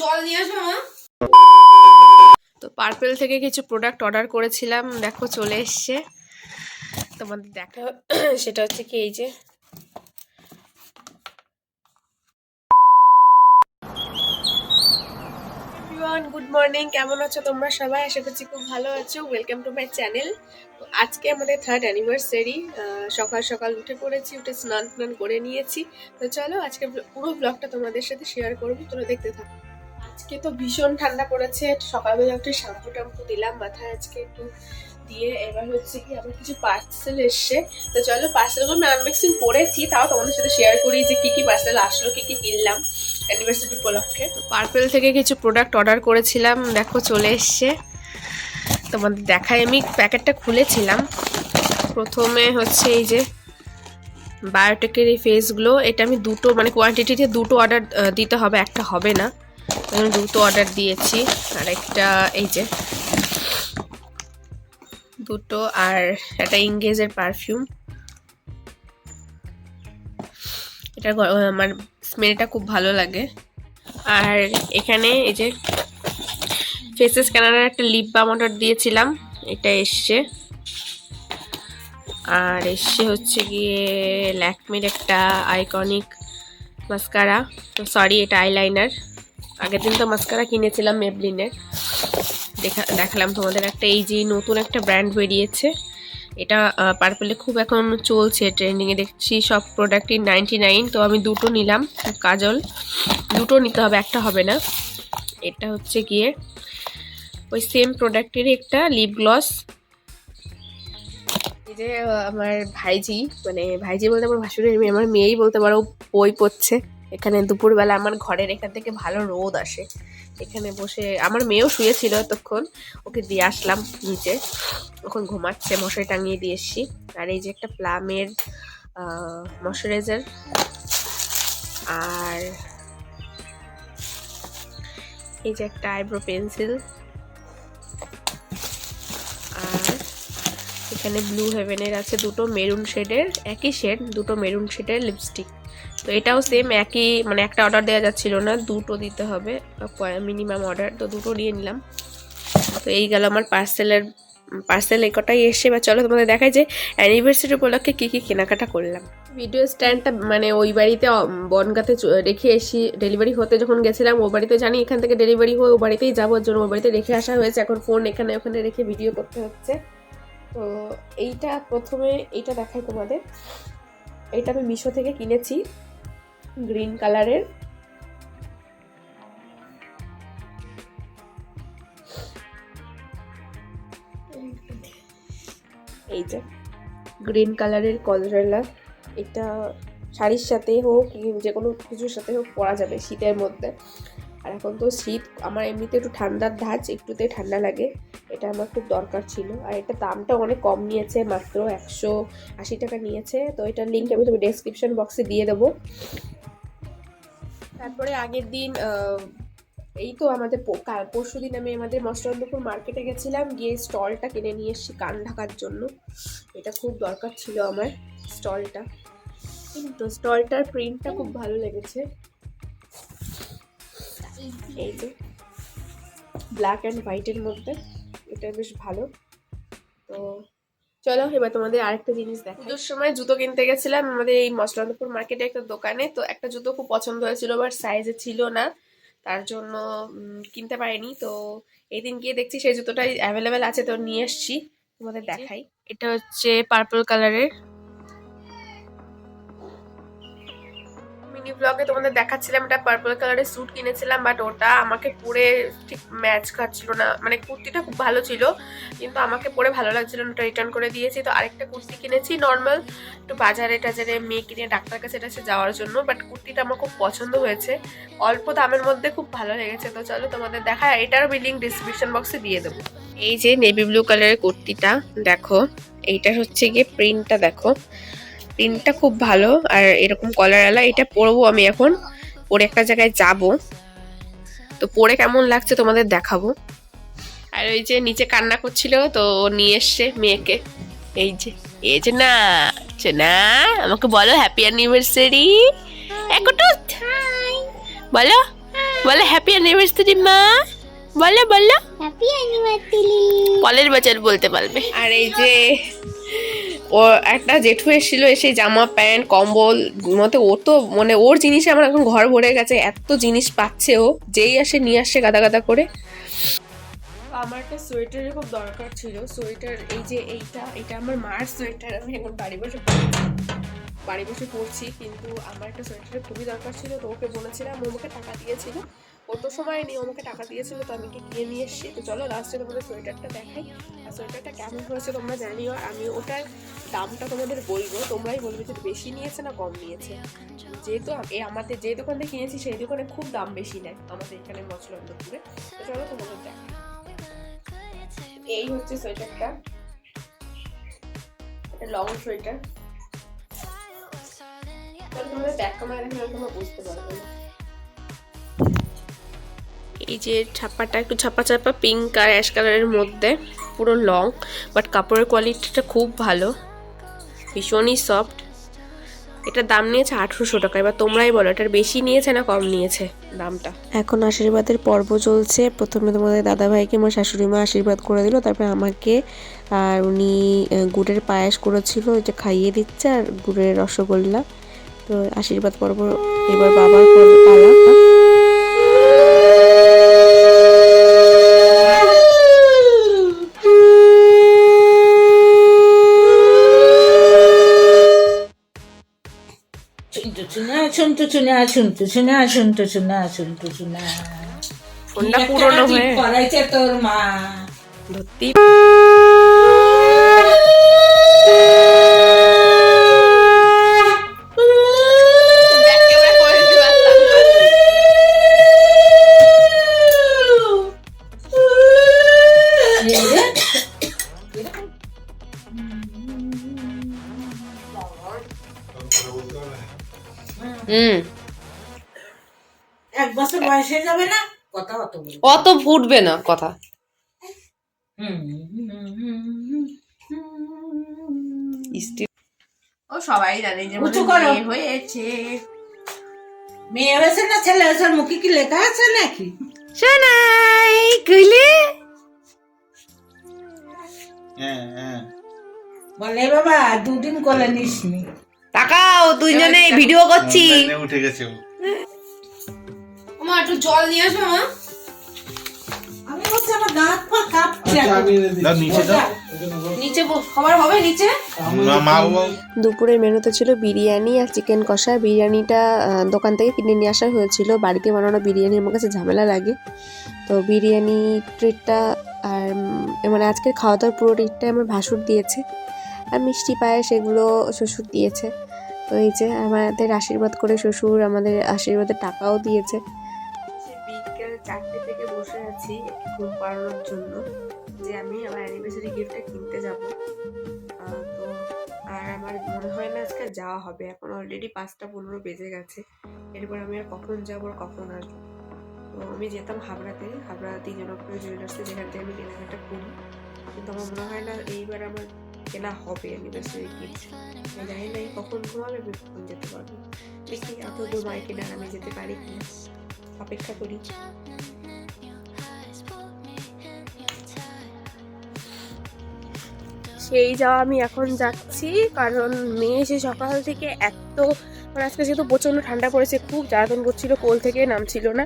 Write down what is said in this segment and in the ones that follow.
জল তো পার্পেল থেকে কিছু প্রোডাক্ট অর্ডার করেছিলাম। দেখো, চলে এসছে। তোমাদের দেখা সেটা হচ্ছে কি, এই যে এভরিওয়ান গুড মর্নিং কেমন আছো তোমরা সবাই? আশা করছি খুব ভালো আছো। ওয়েলকাম টু মাই চ্যানেল আজকে আমাদের থার্ড অ্যানিভার্সারি সকাল সকাল উঠে পড়েছি, উঠে স্নান টান করে নিয়েছি। তো চলো আজকে পুরো ব্লগটা তোমাদের সাথে শেয়ার করব, তোমরা দেখতে থাকো। আজকে তো ভীষণ ঠান্ডা পড়েছে। সকালবেলা একটু শ্যাম্পু ট্যাম্পু দিলাম, মাথায় আজকে একটু দিয়ে এবার হচ্ছে কি আমার কিছু পার্সেল এসছে। তো চলো পার্সেলগুলো আমি আনবক্সিং করেছি, তাও তোমাদের সাথে শেয়ার করি যে কি কি পার্সেল আসলো, কি কি কিনলাম। অ্যানিভার্সারি উপলক্ষে। তো পার্পেল থেকে কিছু প্রোডাক্ট অর্ডার করেছিলাম, দেখো চলে এসছে। তোমাদের দেখায় আমি প্যাকেটটা খুলেছিলাম। প্রথমে হচ্ছে এই যে বায়োটেকের এই ফেসগুলো এটা আমি দুটো মানে কোয়ান্টিটিতে দুটো অর্ডার দিতে হবে, একটা হবে না। আমি দুটো অর্ডার দিয়েছি, আর একটা এই যে দুটো, আর একটা ইংগেজের পারফিউম এটা আমার স্মেলটা খুব ভালো লাগে। আর এখানে এই যে ফেসেস স্ক্যানারের একটা লিপ বাম অর্ডার দিয়েছিলাম, এটা এসছে। আর এসছে হচ্ছে গিয়ে ল্যাকমির একটা আইকনিক মাস্কারা সরি এটা আইলাইনার আগের দিন তো মাস্কারা কিনেছিলাম মেবলিনের দেখা দেখালাম তোমাদের একটা, এই যে নতুন একটা ব্র্যান্ড বেরিয়েছে। এটা পার্পেলে খুব এখন চলছে ট্রেন্ডিংয়ে দেখছি সব প্রোডাক্টই নাইনটি নাইন তো আমি দুটো নিলাম, কাজল। দুটো নিতে হবে, একটা হবে না। এটা হচ্ছে গিয়ে ওই সেম প্রোডাক্টেরই একটা লিপ গ্লস এই যে আমার ভাইজি মানে ভাইজি বলতে আমার ভাসুরের মেয়ে, আমার মেয়েই বলতে পারো বই পড়ছে। এখানে দুপুরবেলা আমার ঘরের এখান থেকে ভালো রোদ আসে। এখানে বসে, আমার মেয়েও শুয়েছিল তখন ওকে দিয়ে আসলাম নিচে। ওখন ঘুমাচ্ছে, মশারি টাঙিয়ে দিয়ে এসছি। আর এই যে একটা প্লামের ময়শ্চারাইজার। আর এই যে একটা আইব্রো পেন্সিল। আর এখানে ব্লু হেভেনের আছে দুটো মেরুন শেডের, একই শেড, দুটো মেরুন শেডের লিপস্টিক। তো এটাও সেম একই মানে একটা অর্ডার দেওয়া যাচ্ছিল না, দুটো দিতে হবে মিনিমাম অর্ডার তো দুটো নিয়ে নিলাম। তো এই গেল আমার পার্সেলের পার্সেল এই কটাই এসছে বা চলো তোমাদের দেখায় যে অ্যানিভার্সারি উপলক্ষে কী কী কেনাকাটা করলাম। ভিডিও স্ট্যান্ডটা মানে ওই বাড়িতে বনগাতে রেখে এসি ডেলিভারি হতে যখন গেছিলাম, ও বাড়িতে জানি এখান থেকে ডেলিভারি হয়ে ও বাড়িতেই যাব, ওর জন্য ও বাড়িতে রেখে আসা হয়েছে, এখন ফোন এখানে, ওখানে রেখে ভিডিও করতে হচ্ছে। তো এইটা প্রথমে, এইটা দেখাই তোমাদের। এটা আমি মিশো থেকে কিনেছি। গ্রিন কালারের। এই যে, গ্রিন কালারের কলরেলা এটা শাড়ির সাথে হোক, যে কোনো কিছুর সাথে হোক পরা যাবে শীতের মধ্যে। আর এখন তো শীত, আমার এমনিতে একটু ঠান্ডার ধাঁচ, একটুতে ঠান্ডা লাগে। এটা আমার খুব দরকার ছিল। আর এটা দামটা অনেক কম নিয়েছে, মাত্র একশো আশি টাকা নিয়েছে। তো এটার লিঙ্ক আমি তুমি ডেসক্রিপশন বক্সে দিয়ে দেবো। তারপরে আগের দিন এই তো আমাদের পরশু দিন আমি আমাদের মস্তরন্দপুর মার্কেটে গেছিলাম, গিয়ে স্টলটা কিনে নিয়ে এসেছি কান ঢাকার জন্য। এটা খুব দরকার ছিল আমার, স্টলটা। তো স্টলটার প্রিন্টটা খুব ভালো লেগেছে। এই যে ব্ল্যাক অ্যান্ড হোয়াইটের মধ্যে, এটা বেশ ভালো। তো চলো এবার তোমাদের আরেকটা জিনিস দেখো পুজোর সময় জুতো কিনতে গেছিলাম আমাদের এই মশলান্দপুর মার্কেটে একটা দোকানে তো একটা জুতো খুব পছন্দ হয়েছিল বাট সাইজে ছিল না। তার জন্য কিনতে পারিনি তো এই দিন গিয়ে দেখছি সেই জুতোটাই অ্যাভেলেবেল আছে তো নিয়ে এসছি। তোমাদের দেখাই। এটা হচ্ছে পার্পল কালারের মিনি ব্লগে তোমাদের দেখাচ্ছিলাম, এটা পার্পল কালারের স্যুট কিনেছিলাম বাট ওটা আমাকে পরে ঠিক ম্যাচ খাচ্ছিল না। মানে কুর্তিটা খুব ভালো ছিল, কিন্তু আমাকে পরে ভালো লাগছিল না, ওটা রিটার্ন করে দিয়েছি। তো আরেকটা কুর্তি কিনেছি নর্মাল একটু বাজারে টাজারে মেয়ে কিনে ডাক্তার কাছে টাছে যাওয়ার জন্য বাট কুর্তিটা আমার খুব পছন্দ হয়েছে। অল্প দামের মধ্যে খুব ভালো লেগেছে, তো চলো তোমাদের দেখা এটারও লিঙ্ক ডিসক্রিপশন বক্সে দিয়ে দেবো। এই যে নেভি ব্লু কালারের কুর্তিটা, দেখো, এইটার হচ্ছে গিয়ে প্রিন্টটা দেখো। প্রিন্টটা খুব ভালো আর এরকম কলারওয়ালা এটা পরবো আমি এখন। পরে একটা জায়গায় যাব। তো পরে কেমন লাগছে তোমাদের দেখাবো। আর ওই যে নিচে কান্না করছিল তো ও নিয়ে এসছে মেয়েকে। এই যে এই যে না যে না আমাকে বলো হ্যাপি অ্যানিভার্সারি একটু বলো বলে হ্যাপি অ্যানিভার্সারি মা। বলো বলো। হ্যাপি অ্যানিভার্সারি বছর বলতে পারবে। আর এই যে ও একটা জেঠু এসেছিল এসে জামা প্যান্ট, কম্বল, মতে ও তো মানে ওর জিনিসে আমার এখন ঘর ভরে গেছে, এত জিনিস পাচ্ছে ও, যেই আসে নিয়ে আসছে গাদা গাদা করে। আমার একটা সোয়েটারের খুব দরকার ছিল, সোয়েটার, এই যে এইটা, এটা আমার মার সোয়েটার, আমি এখন বাড়ি বসে বাড়ি বসে পড়ছি, কিন্তু আমার একটা সোয়েটারের খুবই দরকার ছিল, তো ওকে বলেছিলাম, ও আমাকে টাকা দিয়েছিল। তো সময় ও আমাকে টাকা দিয়েছিল তো আমি কিনে নিয়ে এসেছি? তো চলো লাস্টে তোমাদের সোয়েটারটা দেখাই। আর সোয়েটারটা কেমন হয়েছে তোমরা জানিও। আর আমি ওটার দামটা তোমাদের বলব। তোমরাই বলবে যে বেশি নিয়েছে না কম নিয়েছে। যেহেতু এই আমাদের যে দোকান থেকে কিনেছি সেই দোকানে খুব দাম বেশি নেয় আমাদের এখানে মশলন্দপুরে তো চলো তোমাদের দেখ এই হচ্ছে সোয়েটারটা। এটা লং সোয়েটার। তোমাদের ব্যাক ক্যামেরা দেখলে তোমরা বুঝতে পারবে এই যে ছাপাটা একটু ছাপা ছাপা পিঙ্ক আর অ্যাশ কালারের মধ্যে, পুরো লং বাট কাপড়ের কোয়ালিটিটা খুব ভালো, ভীষণই সফট এটা দাম নিয়েছে আঠেরোশো টাকা, এবার তোমরাই বলো, এটার বেশি নিয়েছে না কম নিয়েছে দামটা? এখন আশীর্বাদের পর্ব চলছে। প্রথমে তোমাদের দাদাভাইকে আমার শাশুড়ি মা আশীর্বাদ করে দিল, তারপরে আমাকে আর উনি গুড়ের পায়েস করেছিল, ওইটা খাইয়ে দিচ্ছে, আর গুড়ের রসগোল্লা। তো আশীর্বাদ পর্ব এবার বাবার পালা। আসুন টুচুনে আসুন টুচুনে আসুন টুচুনে আসুন টুচুনে ফোনটা পুরনো হয়ে করাইছে তোর মা। ধরতেই হুম। এক বছর বয়স হয়ে যাবে না কথা অত অত ফুটবে না কথা। ও সবাই জানে যে উঁচু করো। হয়েছে। মেয়ে হয়েছে না ছেলে হয়েছে? মুখে কি লেখা আছে নাকি? সোনাই কইলে হ্যাঁ হ্যাঁ। বলে বাবা দুদিন কোলে নিসনি। তাকাও দুইজনে ভিডিও করছি। উঠে গেছে ও। মা একটু জল নিয়ে আসো মা। আমি বলছি আমার দাঁত পা কাঁপছে নিচে দাও। নিচে খাবার হবে নিচে? মা মা বাবা দুপুরের মেনুতে ছিল বিরিয়ানি আর চিকেন কষা। বিরিয়ানিটা দোকান থেকে কিনে নিয়ে আসা হয়েছিল। বাড়িতে বানানো বিরিয়ানি আমার কাছে ঝামেলা লাগে। তো বিরিয়ানি ট্রিটটা আর মানে আজকের খাওয়া দাওয়ার পুরো ট্রিটটা আমার ভাসুর দিয়েছে। আর মিষ্টি পায়েস এগুলো শ্বশুর দিয়েছে। তো এই যে আমাদের আশীর্বাদ করে শ্বশুর আমাদের আশীর্বাদের টাকাও দিয়েছে। বিকেল চারটে থেকে বসে আছি ঘুম পাড়ানোর জন্য যে আমি আমার অ্যানিভার্সারি গিফটটা কিনতে যাব। তো আর আমার মনে হয় না আজকে যাওয়া হবে। এখন অলরেডি পাঁচটা পনেরো বেজে গেছে। এরপর আমি আর কখন যাব আর কখন আসব? তো আমি যেতাম হাবড়াতে, হাবড়া তিনজনপ্রিয় জুয়েলার্সে যেখান থেকে আমি কেনাকাটা করি। কিন্তু আমার মনে হয় না এইবার আমার কেনা হবে অ্যানিভার্সারি গিফট জানি না কখন ঘুমাবে, আমি কখন যেতে পারব। দেখি এত ঘুমায় কিনা আমি যেতে পারি কিনা। অপেক্ষা করি। সেই যাওয়া আমি এখন যাচ্ছি, কারণ মেয়ে এসে সকাল থেকে এত মানে আজকে যেহেতু প্রচণ্ড ঠান্ডা পড়েছে, খুব জ্বালাতন করছিল, কোল থেকে নামছিল না।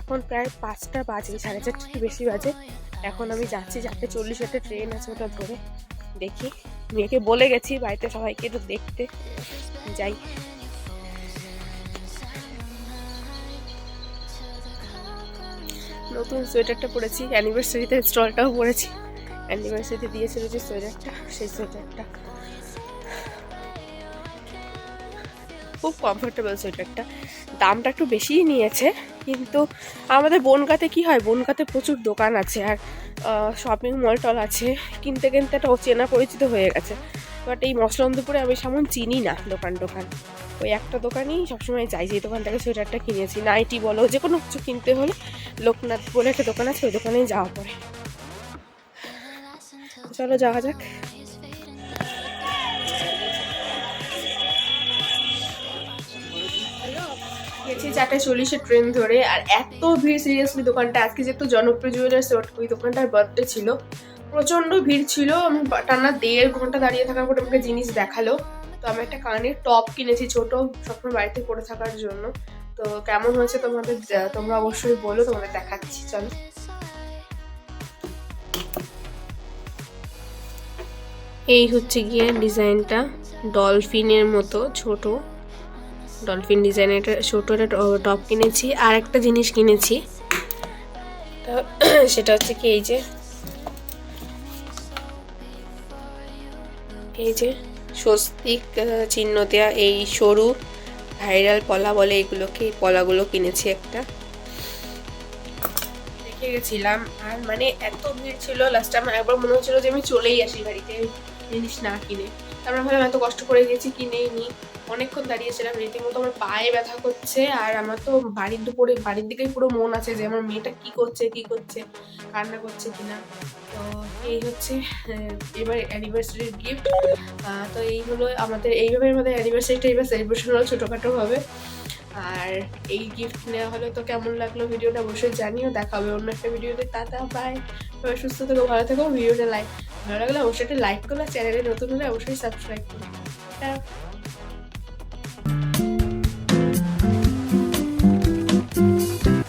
এখন প্রায় পাঁচটা বাজে, সাড়ে চারটে কি বেশি বাজে। এখন আমি যাচ্ছি চারটে চল্লিশ একটা ট্রেন আছে ওটা ধরে। দেখি। মেয়েকে বলে গেছি বাড়িতে সবাইকে একটু দেখতে। যাই। নতুন সোয়েটারটা পরেছি অ্যানিভার্সারিতে স্টলটাও পরেছি। অ্যানিভার্সারিতে দিয়েছিল যে সোয়েটারটা, সেই সোয়েটারটা। খুব কমফোর্টেবল সোয়েটারটা। দামটা একটু বেশিই নিয়েছে, কিন্তু আমাদের বনগাতে কি হয়, বনগাতে প্রচুর দোকান আছে। আর শপিং মল টল আছে, কিনতে কিনতে একটা চেনা পরিচিত হয়ে গেছে। বাট এই মশলন্দপুরে আমি সেমন চিনি না দোকান টোকান ওই একটা দোকানেই সবসময় যাই যে দোকান থেকে সোয়েটারটা কিনেছি। নাইটি বলো, যে কোনো কিছু কিনতে হলে লোকনাথ বলে একটা দোকান আছে, ওই দোকানেই যাওয়া পড়ে। চলো যাওয়া যাক। গেছি চারটে চল্লিশে ট্রেন ধরে, আর এত ভিড় সিরিয়াসলি দোকানটা। আজকে যেহেতু জনপ্রিয় জুয়েলার্স ওই দোকানটার বার্থডে ছিল। প্রচণ্ড ভিড় ছিল, আমি টানা দেড় ঘণ্টা দাঁড়িয়ে থাকার পর আমাকে জিনিস দেখাল। তো আমি একটা কানের টপ কিনেছি, ছোট, সবসময় বাড়িতে পরে থাকার জন্য। তো কেমন হয়েছে তোমাদের? তোমরা অবশ্যই বলো, তোমাদের দেখাচ্ছি, চলো। এই হচ্ছে গিয়ে ডিজাইনটা ডলফিনের মতো, ছোট। ডলফিন ডিজাইনের একটা ছোট একটা টপ কিনেছি। আর একটা জিনিস কিনেছি। সেটা হচ্ছে কি, এই যে এই যে স্বস্তিক চিহ্ন দেওয়া এই সরু ভাইরাল পলা বলে এগুলোকে পলাগুলো কিনেছি একটা। রেখে গেছিলাম। আর মানে এত ভিড় ছিল লাস্টে আমার একবার মনে হচ্ছিল যে আমি চলেই আসি বাড়িতে, জিনিস না কিনে। তারপরে ভাবলাম এত কষ্ট করে গেছি কিনেই নি অনেকক্ষণ দাঁড়িয়েছিলাম রীতিমতো আমার পায়ে ব্যথা করছে আর আমার তো বাড়ির দুপুরে, বাড়ির দিকেই পুরো মন আছে যে আমার মেয়েটা কি করছে কি করছে, কান্না করছে কিনা। তো এই হচ্ছে এবার অ্যানিভার্সারির গিফট তো এই হলো আমাদের, এইভাবে আমাদের অ্যানিভার্সারিটা এবার সেলিব্রেশন হলো, ছোটোখাটো হবে। আর এই গিফট নেওয়া হলো তো কেমন লাগল ভিডিওটা অবশ্যই জানিও, দেখা হবে অন্য একটা ভিডিওতে টাটা বাই সবাই সুস্থ থেকো, ভালো থেকো, ভিডিওটা লাইক ভালো লাগলে অবশ্যই একটা লাইক করো চ্যানেলে নতুন হলে অবশ্যই সাবস্ক্রাইব করো।